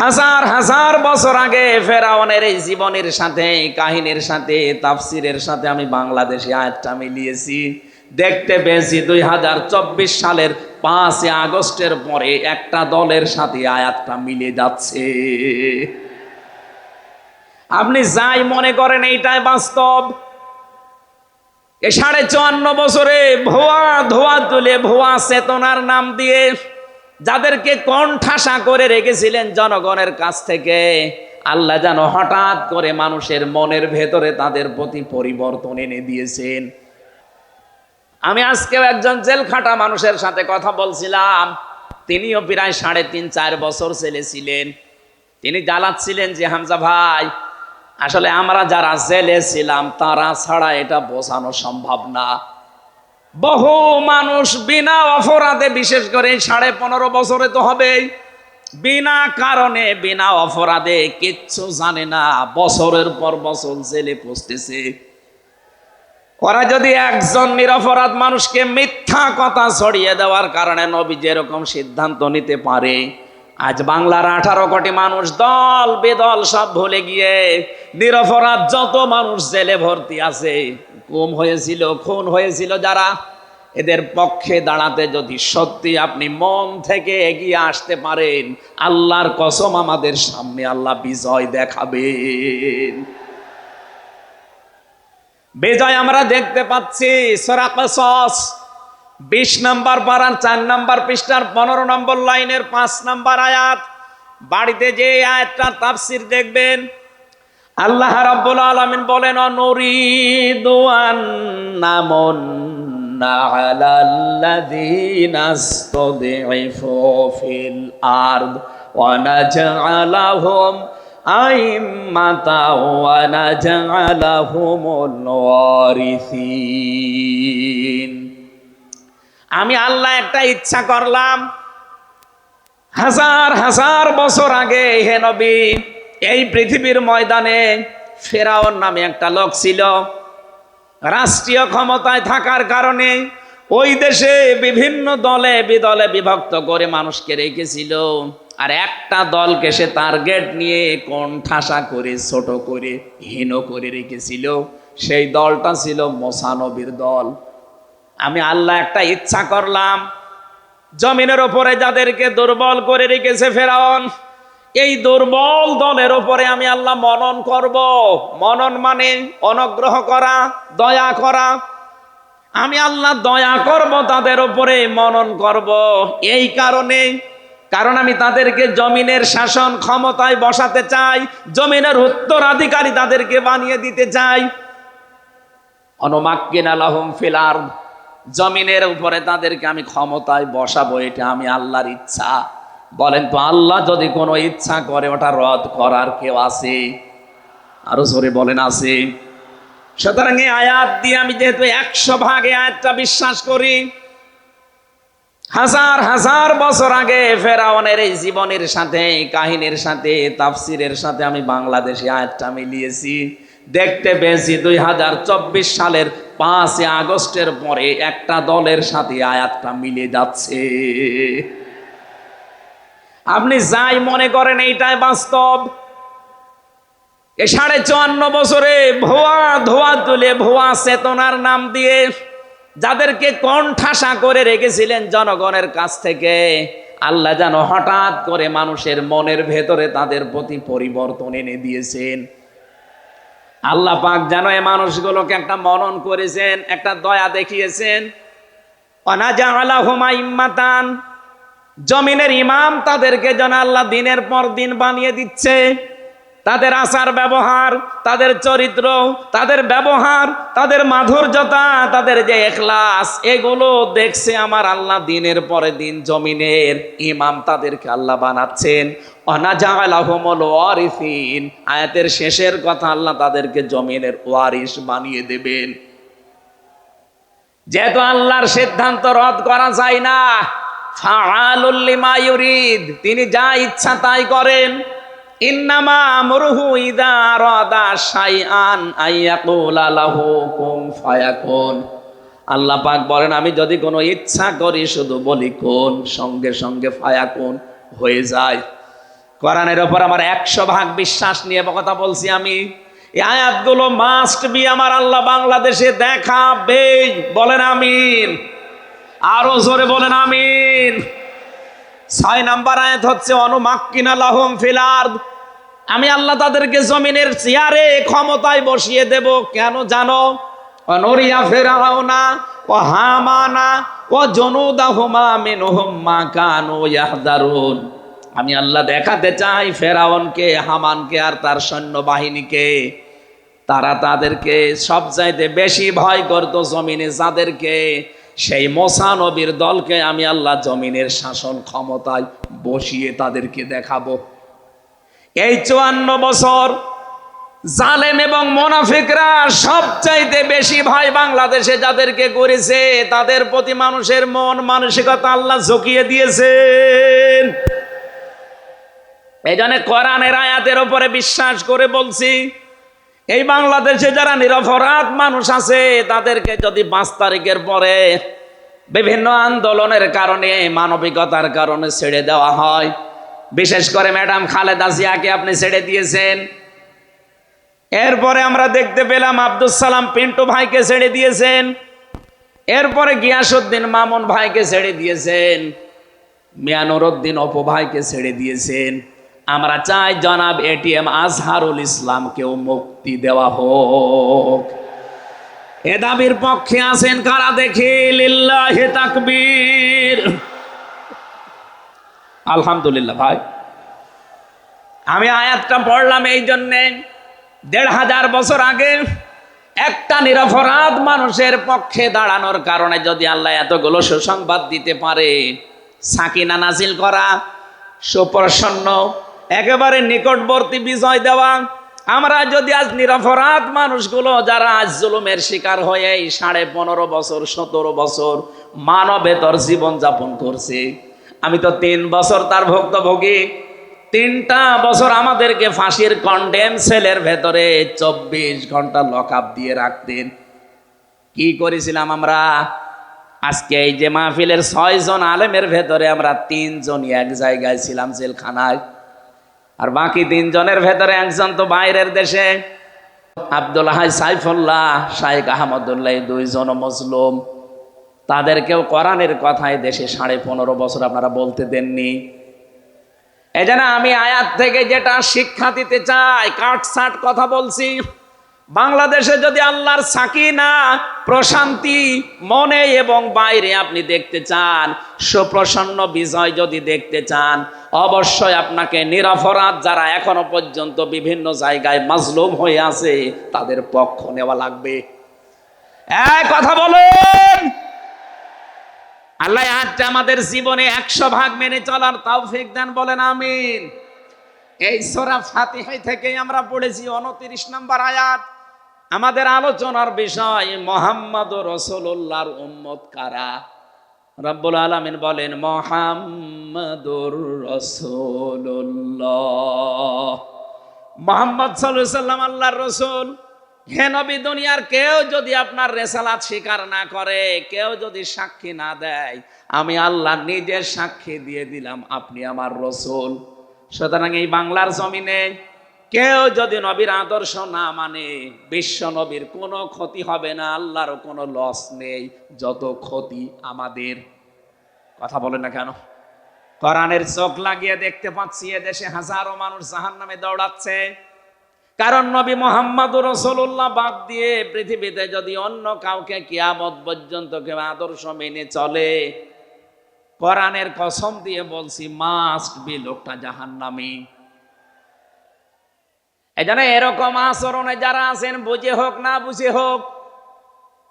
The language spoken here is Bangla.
হাজার হাজার বছর আগে ফেরাউনের এই জীবনের সাথে, কাহিনীর সাথে, তাফসিরের সাথে আমি বাংলাদেশে আয়াতটা মিলিয়েছি। দেখতে পেয়েছি দুই হাজার চব্বিশ সালের পাঁচই আগস্টের পরে একটা দলের সাথে আয়াতটা মিলে যাচ্ছে। আপনি যাই মনে করেন এইটাই বাস্তব। এ সাড়ে চুয়ান্ন বছরে ভুয়া ধোয়া তুলে ভুয়া চেতনার নাম দিয়ে যাদেরকে কণ্ঠাসা করে রেখেছিলেন জনগণের কাছ থেকে, আল্লাহ যেন হঠাৎ করে মানুষের মনের ভেতরে তাদের প্রতি পরিবর্তন এনে দিয়েছেন। আমি আজকেও একজন জেল খাটা মানুষের সাথে কথা বলছিলাম। তিনিও প্রায় সাড়ে তিন, চার বছর ছেলে ছিলেন। তিনি জ্বালাচ্ছিলেন যে, হামজা ভাই, আসলে আমরা যারা জেলে ছিলাম, তারা ছাড়া এটা বোঝানো সম্ভব না। বহু মানুষ বিনা অপরাধে, বিশেষ করে সাড়ে পনেরো বছরে তো হবেই, বিনা কারণে, বিনা অপরাধে কিচ্ছু জানে না, বছরের পর বছর জেলে পৌঁছতেছে ওরা যদি একজন নিরপরাধ মানুষকে মিথ্যা কথা ছড়িয়ে দেওয়ার কারণে নবী যেরকম সিদ্ধান্ত নিতে পারে, আজ বাংলার আঠারো কোটি মানুষ দল বেদল সব ভুলে গিয়ে নিরপরাধ যত মানুষ জেলে ভর্তি আছে গুম হয়েছিল, খুন হয়েছিল যারা, এদের পক্ষে দাঁড়াতে যদি সত্যি আপনি মন থেকে এগিয়ে আসতে পারেন, আল্লাহর কসম আমাদের সামনে আল্লাহ বিজয় দেখাবেন। বিজয় আমরা দেখতে পাচ্ছি বিশ নম্বর পাড়ার চার নম্বর পৃষ্ঠার, পনেরো নম্বর লাইনের পাঁচ নম্বর আয়াত। বাড়িতে যে আয়াতটা তাফসির দেখবেন আল্লাহ রাব্বুল আলামিন বলেন, অনুরিদু আন্নামুন আলাল্লাযীনা ইসতাদঈফু ফিল আরদ ওয়া নাজআলাহুম আইম্মাতা ওয়া নাজআলাহুমুল ওয়ারিসিন। আমি আল্লাহ একটা ইচ্ছা করলাম, হাজার হাজার বছর আগে হে নবী এই পৃথিবীর ময়দানে ফেরাওর নামে একটা লোক ছিল। রাষ্ট্রীয় ক্ষমতায় থাকার কারণে ওই দেশে বিভিন্ন দলে বিদলে বিভক্ত করে মানুষকে রেখেছিল। আর একটা দলকে সে টার্গেট নিয়ে কোন ঠাসা করে, ছোট করে, হীন করে রেখেছিল। সেই দলটা ছিল মোসানবীর দল। আমি আল্লাহ একটা ইচ্ছা করলাম, জমিনের ওপরে যাদেরকে দুর্বল করে রেখেছে ফেরাউন এই দুর্বল দলের ওপরে আমি আল্লাহ মনন করব। মনন মানে অনুগ্রহ করা, দয়া করা। আমি আল্লাহ দয়া করব তাদের ওপরে মনন করব। এই কারণে, কারণ আমি তাদেরকে জমিনের শাসন ক্ষমতায় বসাতে চাই, জমিনের উত্তরাধিকারী তাদেরকে বানিয়ে দিতে চাই। অনুমাক্কিন আলহম ফিলার জমিনের উপরে তাদেরকে আমি ক্ষমতায় বসাবো, এটা আমি আল্লাহর ইচ্ছা। বলেন তো, আল্লাহ যদি কোনো ইচ্ছা করে, ওটা রদ করার কেউ আছে? আরও জোরে বলেন, আছে। সুতরাং এই আয়াত দিয়ে আমি যেহেতু একশো ভাগে আয়াতটা বিশ্বাস করি, হাজার হাজার বছর আগে ফেরাউনের এই জীবনের সাথে, কাহিনীর সাথে, তাফসিরের সাথে আমি বাংলাদেশে আয়াতটা মিলিয়েছি। দেখতে পেয়েছি দুই হাজার চব্বিশ সালের পাঁচই আগস্টের পরে একটা দলের সাথে আয়াতটা মিলে যাচ্ছে। আপনি যাই মনে করেন এইটাই বাস্তব। এ সাড়ে চুয়ান্ন বছরে ভুয়া ধোয়া তুলে ভুয়া চেতনার নাম দিয়ে যাদেরকে কণ্ঠাসা করে রেখেছিলেন জনগণের কাছ থেকে, আল্লাহ যেন হঠাৎ করে মানুষের মনের ভেতরে তাদের প্রতি পরিবর্তন এনে দিয়েছেন। আল্লাহ পাক যেন এই মানুষগুলোকে একটা মনন করেছেন, একটা দয়া দেখিয়েছেন। অনাজা আল্লাহ ইম্মাতান জমিনের ইমাম তাদেরকে যেন আল্লাহ দিনের পর দিন বানিয়ে দিচ্ছে। তাদের আচার ব্যবহার, তাদের চরিত্র, তাদের ব্যবহার, তাদের মাধুর্যতা, তাদের যে এখলাস, এগুলো দেখছে আমার আল্লাহ দিনের পরে দিন জমিনের ইমাম তাদেরকে আল্লাহ বানাচ্ছেন। অনাজাহমল ওয়ারিফিন আয়াতের শেষের কথা আল্লাহ তাদেরকে জমিনের ওয়ারিস বানিয়ে দেবেন। যেহেতু আল্লাহর সিদ্ধান্ত রদ করা যায় না ফাআলুল্লিমা ইউরিদ, তিনি যা ইচ্ছা তাই করেন। ইন্নামা আমরুহু ইদা আরাদা শাইআন আইয়াকুলা লাহু কুন ফায়াকুন। আল্লাহ পাক বলেন, আমি যদি কোনো ইচ্ছা করি শুধু বলি কোন, সঙ্গে সঙ্গে ফায়াকুন হয়ে যায়। কোরআনের ওপর আমার একশো ভাগ বিশ্বাস নিয়ে কথা বলছি আমি। এই আয়াতগুলো মাস্ট বি আমার আল্লাহ বাংলাদেশে দেখাবে বলেন আমিন। আরও জোরে বলেন, আমিন। ছয় নাম্বার আয়াত হচ্ছে অনুমাক্কিনা ফিলার্দ আমি আল্লাহ তাদেরকে জমিনের চেয়ারে ক্ষমতায় বসিয়ে দেব। কেন জানো? অনরিয়া ফেরাওনা ও হামানা ও জনুদাহুমা মিনহুম মা কানু ইয়াহদারুন। আমি আল্লাহ দেখাতে চাই ফেরাউনকে, হামানকে আর তার সৈন্যবাহিনীকে। তারা তাদেরকে সব চাইতে বেশি ভয় করত জমিনে যাদেরকে সেই মোসা নবীর দলকে আমি আল্লাহ জমিনের শাসন ক্ষমতায় বসিয়ে তাদেরকে দেখাবো। এই চুয়ান্ন বছর জালেম এবং মোনাফিকরা সবচাইতে বেশি ভাই বাংলাদেশে যাদেরকে করেছে, তাদের প্রতি মানুষের মন মানসিকতা আল্লাহ ঝুঁকিয়ে দিয়েছেন। এই জন্য কোরআনের আয়াতের উপরে বিশ্বাস করে বলছি এই বাংলাদেশে যারা নিরপরাধ মানুষ আছে, তাদেরকে যদি পাঁচ তারিখের পরে বিভিন্ন আন্দোলনের কারণে, মানবিকতার কারণে ছেড়ে দেওয়া হয়, বিশেষ করে ম্যাডাম খালেদা জিয়াকে আপনি ছেড়ে দিয়েছেন। এরপরে আমরা দেখতে পেলাম আব্দুল সালাম পিন্টু ভাইকে ছেড়ে দিয়েছেন। এরপরে গিয়াসুদ্দিন মামুন ভাইকে ছেড়ে দিয়েছেন। মিয়ানুরুদ্দিন অপু ভাইকে ছেড়ে দিয়েছেন। আমরা চাই জনাব এটিএম আজহারুল ইসলামকেও মুক্তি দেওয়া হোক। এ দাবির পক্ষে আছেন কারা দেখি? লিল্লাহে তাকবীর। আলহামদুলিল্লাহ ভাই। আমি আয়াতটা পড়লাম এই জন্যে দেড় হাজার বছর আগে একটা নিরপরাধ মানুষের পক্ষে দাঁড়ানোর কারণে যদি আল্লাহ এতগুলো সুসংবাদ দিতে পারে, সাকিনা নাজিল করা, সুপ্রসন্ন একেবারে নিকটবর্তী বিজয় দেওয়া। আমরা যদি আজ নিরাপরাধ মানুষগুলো যারা আজ জুলুমের শিকার হয়ে এই সাড়ে পনেরো বছর, সতেরো বছর মানবেতর জীবন যাপন করছে। আমি তো তিন বছর তার ভুক্তভোগী। তিনটা বছর আমাদেরকে ফাঁসির কন্ডেম সেলের ভেতরে চব্বিশ ঘণ্টা লক আপ দিয়ে রাখতেন। কি করেছিলাম আমরা? আজকে এই যে মাহফিলের ছয় জন আলেমের ভেতরে আমরা তিনজনই এক জায়গায় ছিলাম জেলখানায়। আর বাকি তিনজনের ভেতরে একজন তো বাইরের দেশে। আব্দুল হাই সাইফুল্লাহ শাহেক আহমদুল্লাহ দুইজন মজলুম। তাদেরকেও কোরআনের কথায় দেশে সাড়ে পনেরো বছর আপনারা বলতে দেননি। এই আমি আয়াত থেকে যেটা শিক্ষা দিতে চাই কাটসাট কথা বলছি। বাংলাদেশে যদি আল্লাহর সাকিনা, প্রশান্তি, মনে এবং বাইরে আপনি দেখতে চান, সুপ্রসন্ন বিজয় যদি দেখতে চান, অবশ্যই আপনাকে নিরপরাধ যারা এখনও পর্যন্ত বিভিন্ন জায়গায় মাজলুম হয়ে আছে, তাদের পক্ষ নেওয়া লাগবে। এক কথা বলুন! আল্লাহ আজকে আমাদের জীবনে একশো ভাগ মেনে চলার তৌফিক দেন, বলেন আমিন। এই সোরা ফাতিহাই থেকেই আমরা পড়েছি, উনত্রিশ নম্বর আয়াত। আমাদের আলোচনার বিষয়, মোহাম্মদ রসুল্লাহর উম্মত কারা? রব্বুল আলমিন বলেন, মোহাম্মদুর রসুল্লাহ মোহাম্মদ সাল্লাম আল্লাহর রসুল। হে নবী, দুনিয়ার কেউ যদি আপনার রেসালাত স্বীকার না করে, কেউ যদি সাক্ষী না দেয়, আমি আল্লাহ নিজের সাক্ষী দিয়ে দিলাম, আপনি আমার রসুল। সুতরাং এই বাংলার জমিনে কেউ যদি নবীর আদর্শ না মানে বিশ্ব নবীর কোনো ক্ষতি হবে না, আল্লাহরও কোনো লস নেই, যত ক্ষতি আমাদের। কথা বলে না কেন? কোরআনের চোখ লাগিয়ে দেখতে পাচ্ছি দেশে হাজারো মানুষ জাহান নামে দৌড়াচ্ছে। কারণ নবী মোহাম্মদ রসুল্লাহ বাদ দিয়ে পৃথিবীতে যদি অন্য কাউকে কিয়ামত পর্যন্ত কেউ আদর্শ মেনে চলে, কোরআনের কসম দিয়ে বলছি মাস্ট বি লোকটা জাহান এই এরকম আচরণে যারা আছেন বুঝে হোক না বুঝে হোক